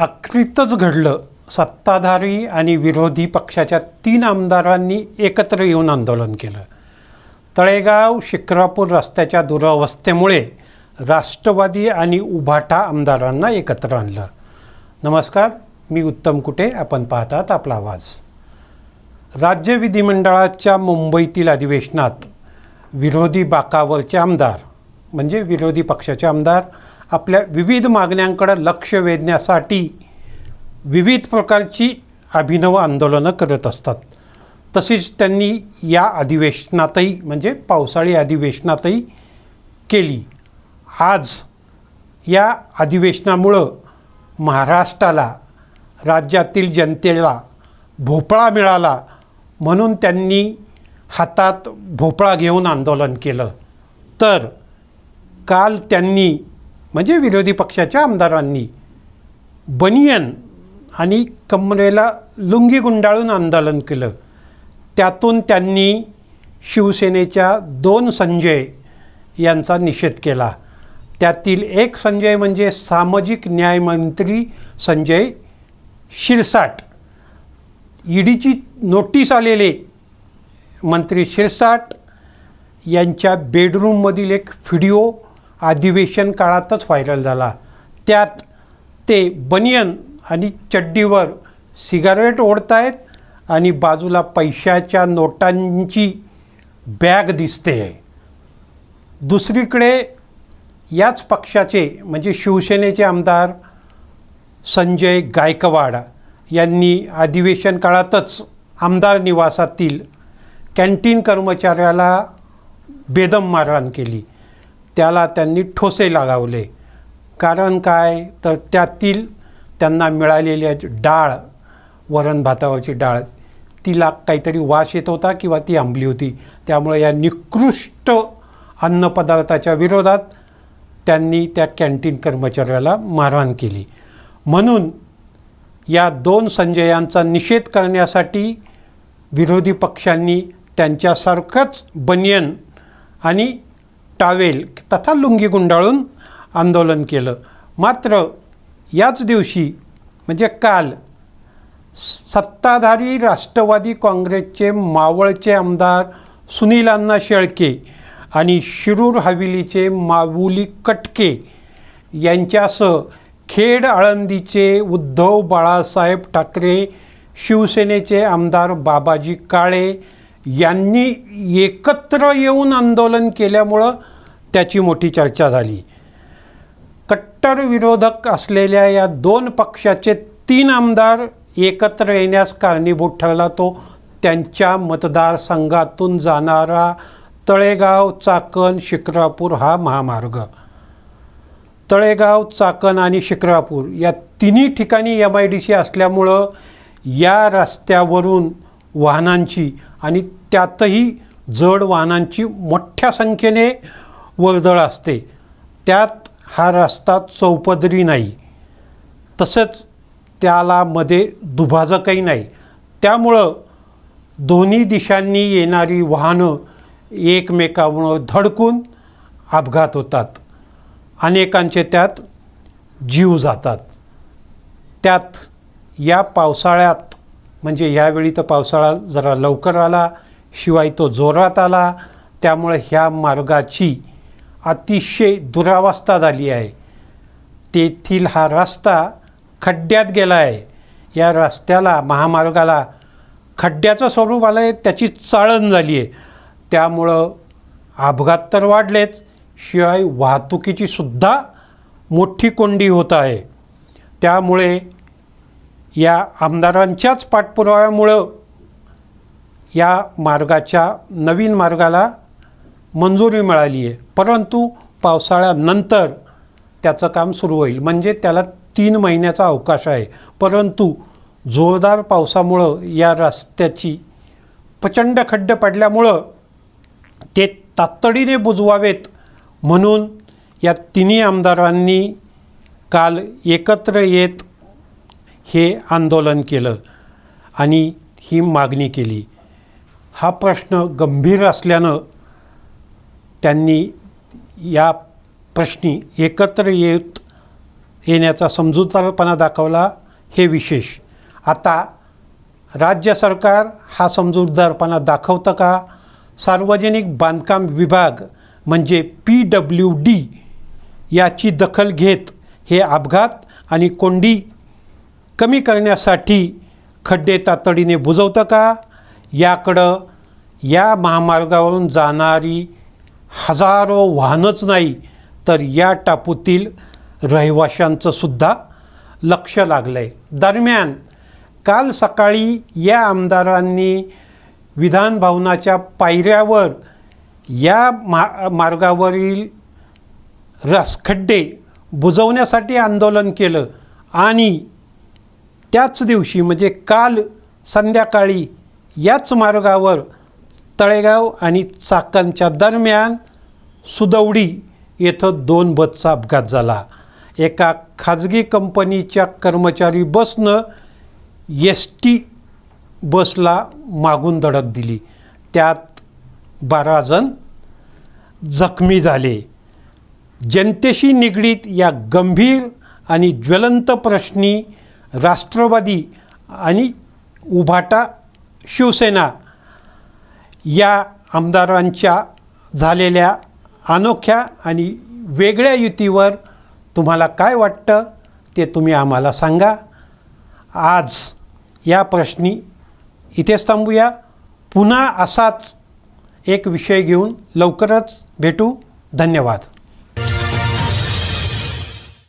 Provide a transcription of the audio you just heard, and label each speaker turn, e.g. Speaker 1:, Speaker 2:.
Speaker 1: अकृतच घडलं. सत्ताधारी आणि विरोधी पक्षाच्या तीन आमदारांनी एकत्र येऊन आंदोलन केलं. तळेगाव शिक्रापूर रस्त्याच्या दुरावस्थेमुळे राष्ट्रवादी आणि उभाटा आमदारांना एकत्र आणलं. नमस्कार मी उत्तम कुटे. आपण पाहतात आपला आवाज. राज्य विधिमंडळाच्या मुंबईतील अधिवेशनात विरोधी बाकावरचे आमदार म्हणजे विरोधी पक्षाचे आमदार आपल्या विविध मागण्यांकडे लक्ष वेधण्यासाठी विविध प्रकारची अभिनव आंदोलनं करत असतात. तसेच त्यांनी या अधिवेशनातही म्हणजे पावसाळी अधिवेशनातही केली. आज या अधिवेशनामुळं महाराष्ट्राला राज्यातील जनतेला भोपळा मिळाला म्हणून त्यांनी हातात भोपळा घेऊन आंदोलन केलं. तर काल त्यांनी म्हणजे विरोधी पक्षाच्या आमदारांनी बनियन आणि कमरेला लुंगी गुंडाळून आंदोलन केलं. त्यातून त्यांनी शिवसेनेच्या दोन संजय यांचा निषेध केला. त्यातील एक संजय म्हणजे सामाजिक न्यायमंत्री संजय शिरसाट. ईडीची नोटीस आलेले मंत्री शिरसाट यांच्या बेडरूममधील एक व्हिडिओ अधिवेशन काळातच व्हायरल झाला. त्यात ते बनियन आणि चड्डीवर सिगारेट ओढतायत आणि बाजूला पैशाच्या नोटांची बॅग दिसते. आहे दुसरीकडे याच पक्षाचे म्हणजे शिवसेनेचे आमदार संजय गायकवाड यांनी अधिवेशन काळातच आमदार निवासातील कॅन्टीन कर्मचाऱ्याला बेदम मारहाण केली. त्याला त्यांनी ठोसे लगावले. कारण काय? तर त्यातील त्यांना मिळालेली डाळ वरण भातावरची डाळ. तिला काहीतरी वास येत होता किंवा ती आंबली होती. त्यामुळे या निकृष्ट अन्नपदार्थाच्या विरोधात त्यांनी त्या कॅन्टीन कर्मचाऱ्याला मारहाण केली. म्हणून या दोन संजयांचा निषेध करण्यासाठी विरोधी पक्षांनी त्यांच्यासारखंच बनियन आणि टावेल तथा लुंगी गुंडाळून आंदोलन केलं. मात्र याच दिवशी म्हणजे काल सत्ताधारी राष्ट्रवादी काँग्रेसचे मावळचे आमदार सुनील अण्णा शेळके आणि शिरूर हवेलीचे माऊली कटके यांच्यासह खेड आळंदीचे उद्धव बाळासाहेब ठाकरे शिवसेनेचे आमदार बाबाजी काळे यांनी एकत्र येऊन आंदोलन केल्यामुळं त्याची मोठी चर्चा झाली. कट्टर विरोधक असलेल्या या दोन पक्षाचे तीन आमदार एकत्र येण्यास कारणीभूत ठरला तो त्यांच्या मतदारसंघातून जाणारा तळेगाव चाकण शिक्रापूर हा महामार्ग. तळेगाव चाकण आणि शिक्रापूर या तिन्ही ठिकाणी एम आय डी सी असल्यामुळं या रस्त्यावरून वाहनांची आणि त्यातही जड वाहनांची मोठ्या संख्येने वर्दळ असते. त्यात हा रस्ता चौपदरी नाही. तसंच त्याला मध्ये दुभाजकही नाही. त्यामुळं दोन्ही दिशांनी येणारी वाहनं एकमेकावर धडकून अपघात होतात. अनेकांचे त्यात जीव जातात. त्यात या पावसाळ्यात म्हणजे यावेळी तर पावसाळा जरा लवकर आला शिवाय तो जोरात आला त्यामुळे ह्या मार्गाची अतिशय दुरावस्था झाली आहे. तेथील हा रस्ता खड्ड्यात गेला आहे. या रस्त्याला महामार्गाला खड्ड्याचं स्वरूप आलं आहे त्याची चाळण झाली आहे. त्यामुळं अपघात तर वाढलेच शिवाय वाहतुकीची सुद्धा मोठी कोंडी होत आहे. त्यामुळे या आमदारांच्याच पाठपुराव्यामुळं या मार्गाच्या नवीन मार्गाला मंजुरी मिळाली आहे. परंतु पावसाळ्यानंतर त्याचं काम सुरू होईल. म्हणजे त्याला तीन महिन्याचा अवकाश आहे. परंतु जोरदार पावसामुळं या रस्त्याची प्रचंड खड्डे पडल्यामुळं ते तातडीने बुजवावेत म्हणून या तिन्ही आमदारांनी काल एकत्र येत हे आंदोलन केलं आणि ही मागणी केली. हा प्रश्न गंभीर असल्यानं त्यांनी या प्रश्नी एकत्र येत येण्याचा समजूतदारपणा दाखवला हे विशेष. आता राज्य सरकार हा समजूतदारपणा दाखवतं का? सार्वजनिक बांधकाम विभाग म्हणजे पी डब्ल्यू डी याची दखल घेत हे अपघात आणि कोंडी कमी करण्यासाठी खड्डे तातडीने बुजवतं का? याकडं या महामार्गावरून जाणारी हजारो वाहनच नाही तर या टापूतील रहिवाशांचं सुद्धा लक्ष लागलं आहे दरम्यान काल सकाळी या आमदारांनी विधान भवनाच्या पायऱ्यावर या मा मार्गावरील रसखड्डे बुजवण्यासाठी आंदोलन केलं आणि त्याच दिवशी म्हणजे काल संध्याकाळी याच मार्गावर तळेगाव आणि चाकणच्या दरम्यान सुदौडी येथं दोन बसचा अपघात झाला. एका खाजगी कंपनीच्या कर्मचारी बसनं एस टी बसला मागून धडक दिली. त्यात बारा जण जखमी झाले. जनतेशी निगडीत या गंभीर आणि ज्वलंत प्रश्नी राष्ट्रवादी आणि उभाटा शिवसेना या आमदारांच्या झालेल्या अनोख्या आणि वेगळ्या युतीवर तुम्हाला काय वाटतं ते तुम्ही आम्हाला सांगा. आज या प्रश्नी इथेच थांबूया. पुन्हा असाच एक विषय घेऊन लवकरच भेटू. धन्यवाद.